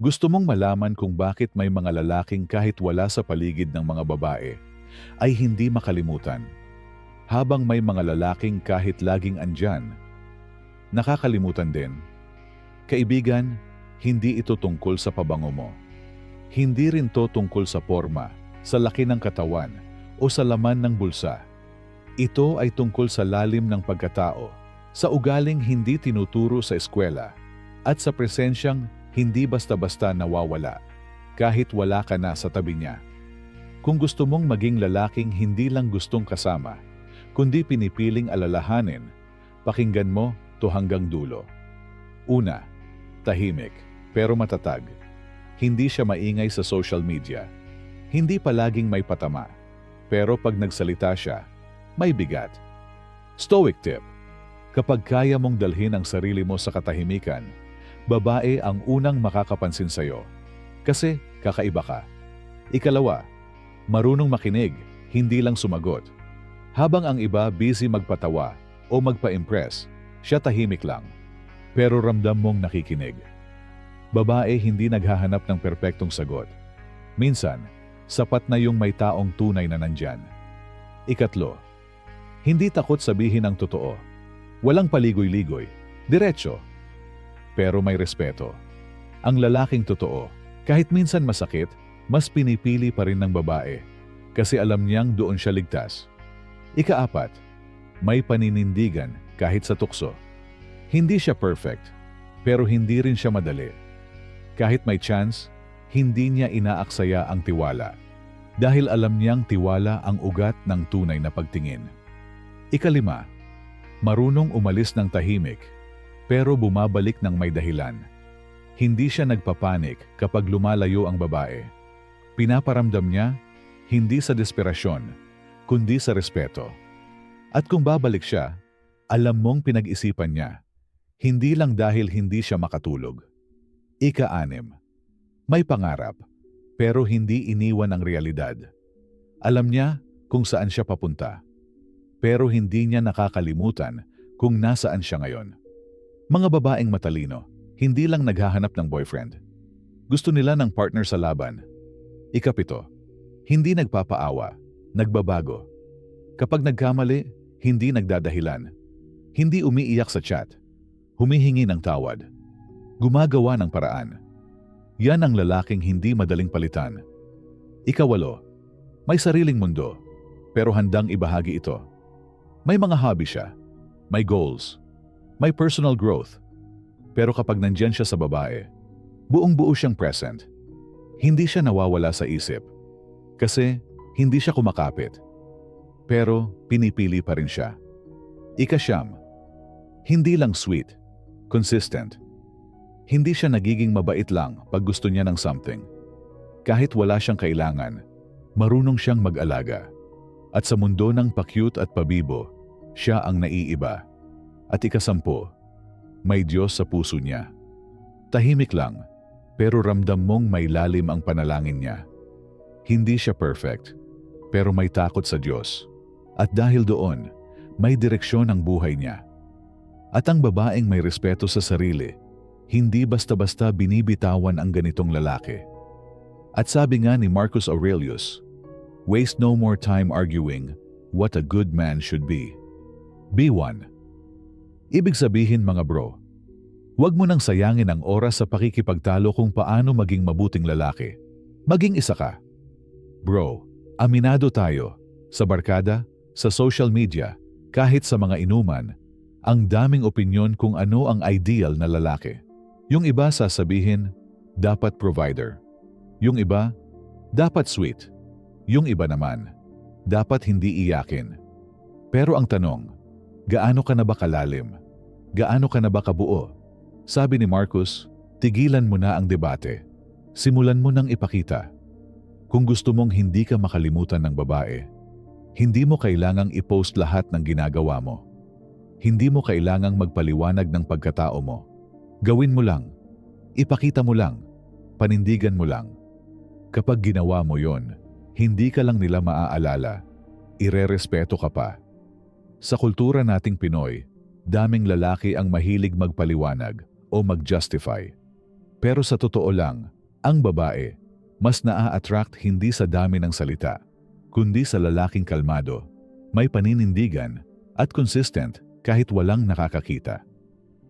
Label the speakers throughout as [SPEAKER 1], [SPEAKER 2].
[SPEAKER 1] Gusto mong malaman kung bakit may mga lalaking kahit wala sa paligid ng mga babae ay hindi makalimutan. Habang may mga lalaking kahit laging andyan, nakakalimutan din. Kaibigan, hindi ito tungkol sa pabango mo. Hindi rin to tungkol sa forma, sa laki ng katawan, o sa laman ng bulsa. Ito ay tungkol sa lalim ng pagkatao, sa ugaling hindi tinuturo sa eskwela, at sa presensyang hindi basta-basta nawawala, kahit wala ka na sa tabi niya. Kung gusto mong maging lalaking hindi lang gustong kasama, kundi pinipiling alalahanin, pakinggan mo to hanggang dulo. Una, tahimik, pero matatag. Hindi siya maingay sa social media. Hindi palaging may patama. Pero pag nagsalita siya, may bigat. Stoic tip. Kapag kaya mong dalhin ang sarili mo sa katahimikan, babae ang unang makakapansin sa'yo. Kasi kakaiba ka. Ikalawa, marunong makinig, hindi lang sumagot. Habang ang iba busy magpatawa o magpa-impress, siya tahimik lang. Pero ramdam mong nakikinig. Babae hindi naghahanap ng perpektong sagot. Minsan, sapat na yung may taong tunay na nandyan. Ikatlo, hindi takot sabihin ang totoo. Walang paligoy-ligoy, diretso. Pero may respeto. Ang lalaking totoo, kahit minsan masakit, mas pinipili pa rin ng babae kasi alam niyang doon siya ligtas. Ikaapat, may paninindigan kahit sa tukso. Hindi siya perfect, pero hindi rin siya madali. Kahit may chance, hindi niya inaaksaya ang tiwala dahil alam niyang tiwala ang ugat ng tunay na pagtingin. Ikalima, marunong umalis ng tahimik pero bumabalik ng may dahilan. Hindi siya nagpapanik kapag lumalayo ang babae. Pinaparamdam niya, hindi sa desperasyon, kundi sa respeto. At kung babalik siya, alam mong pinag-isipan niya, hindi lang dahil hindi siya makatulog. Ika-anim, may pangarap, pero hindi iniwan ang realidad. Alam niya kung saan siya papunta, pero hindi niya nakakalimutan kung nasaan siya ngayon. Mga babaeng matalino, hindi lang naghahanap ng boyfriend. Gusto nila ng partner sa laban. Ikapito, hindi nagpapaawa, nagbabago. Kapag nagkamali, hindi nagdadahilan. Hindi umiiyak sa chat. Humihingi ng tawad. Gumagawa ng paraan. Yan ang lalaking hindi madaling palitan. Ikawalo, may sariling mundo, pero handang ibahagi ito. May mga hobby siya, may goals, may personal growth. Pero kapag nandyan siya sa babae, buong buo siyang present. Hindi siya nawawala sa isip. Kasi hindi siya kumakapit. Pero pinipili pa rin siya. Ikasyam, hindi lang sweet, consistent. Hindi siya nagiging mabait lang pag gusto niya ng something. Kahit wala siyang kailangan, marunong siyang mag-alaga. At sa mundo ng pakyut at pabibo, siya ang naiiba. At ikasampu, may Diyos sa puso niya. Tahimik lang, pero ramdam mong may lalim ang panalangin niya. Hindi siya perfect, pero may takot sa Diyos. At dahil doon, may direksyon ang buhay niya. At ang babaeng may respeto sa sarili, hindi basta-basta binibitawan ang ganitong lalaki. At sabi nga ni Marcus Aurelius, Waste no more time arguing what a good man should be. Be one. Ibig sabihin mga bro, huwag mo nang sayangin ang oras sa pakikipagtalo kung paano maging mabuting lalaki. Maging isa ka. Bro, aminado tayo. Sa barkada, sa social media, kahit sa mga inuman, ang daming opinyon kung ano ang ideal na lalaki. Yung iba sasabihin, dapat provider. Yung iba, dapat sweet. Yung iba naman, dapat hindi iyakin. Pero ang tanong, gaano ka na ba kalalim? Gaano ka na ba kabuo? Sabi ni Marcus, tigilan mo na ang debate. Simulan mo nang ipakita. Kung gusto mong hindi ka makalimutan ng babae, hindi mo kailangang i-post lahat ng ginagawa mo. Hindi mo kailangang magpaliwanag ng pagkatao mo. Gawin mo lang. Ipakita mo lang. Panindigan mo lang. Kapag ginawa mo yon, hindi ka lang nila maaalala. Irerespeto ka pa. Sa kultura nating Pinoy, daming lalaki ang mahilig magpaliwanag o mag-justify. Pero sa totoo lang, ang babae, mas naa-attract hindi sa dami ng salita, kundi sa lalaking kalmado, may paninindigan, at consistent kahit walang nakakakita.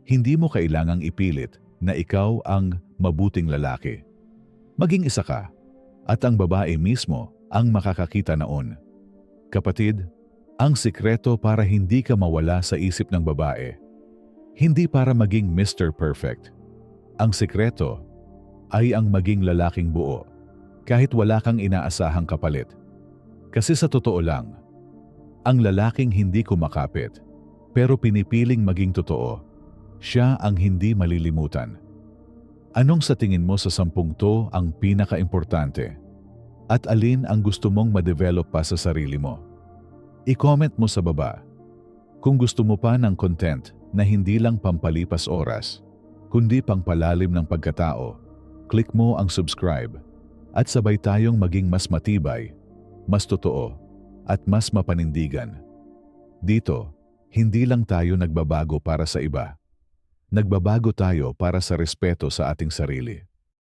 [SPEAKER 1] Hindi mo kailangang ipilit na ikaw ang mabuting lalaki. Maging isa ka, at ang babae mismo ang makakakita noon. Kapatid, ang sikreto para hindi ka mawala sa isip ng babae. Hindi para maging Mr. Perfect. Ang sikreto ay ang maging lalaking buo, kahit wala kang inaasahang kapalit. Kasi sa totoo lang, ang lalaking hindi kumakapit, pero pinipiling maging totoo, siya ang hindi malilimutan. Anong sa tingin mo sa sampung to ang pinaka-importante? At alin ang gusto mong ma-develop pa sa sarili mo? I-comment mo sa baba. Kung gusto mo pa ng content na hindi lang pampalipas oras, kundi pangpalalim ng pagkatao, click mo ang subscribe at sabay tayong maging mas matibay, mas totoo, at mas mapanindigan. Dito, hindi lang tayo nagbabago para sa iba. Nagbabago tayo para sa respeto sa ating sarili.